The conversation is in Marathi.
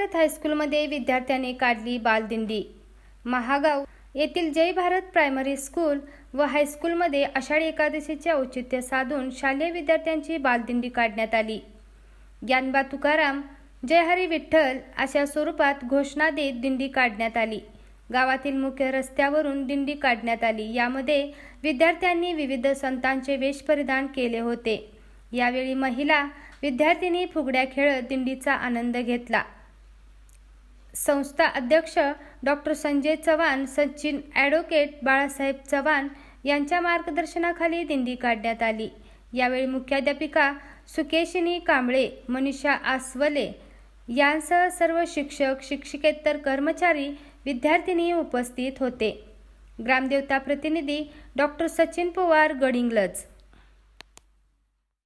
भारत हायस्कूलमध्ये विद्यार्थ्यांनी काढली बालदिंडी. महागाव येथील जय भारत प्रायमरी स्कूल व हायस्कूलमध्ये आषाढी एकादशीचे औचित्य साधून शालेय विद्यार्थ्यांची बालदिंडी काढण्यात आली. ज्ञानबा तुकाराम जय हरी विठ्ठल अशा स्वरूपात घोषणा देत दिंडी काढण्यात आली. गावातील मुख्य रस्त्यावरून दिंडी काढण्यात आली. यामध्ये विद्यार्थ्यांनी विविध संतांचे वेश परिधान केले होते. यावेळी महिला विद्यार्थिनी फुगड्या खेळत दिंडीचा आनंद घेतला. संस्था अध्यक्ष डॉक्टर संजय चव्हाण सचिन ॲडव्होकेट बाळासाहेब चव्हाण यांच्या मार्गदर्शनाखाली दिंडी काढण्यात आली. यावेळी मुख्याध्यापिका सुकेशिनी कांबळे मनीषा आसवले यांसह सर्व शिक्षक शिक्षिकेतर कर्मचारी विद्यार्थिनी उपस्थित होते. ग्रामदेवता प्रतिनिधी डॉक्टर सचिन पवार गडिंगलज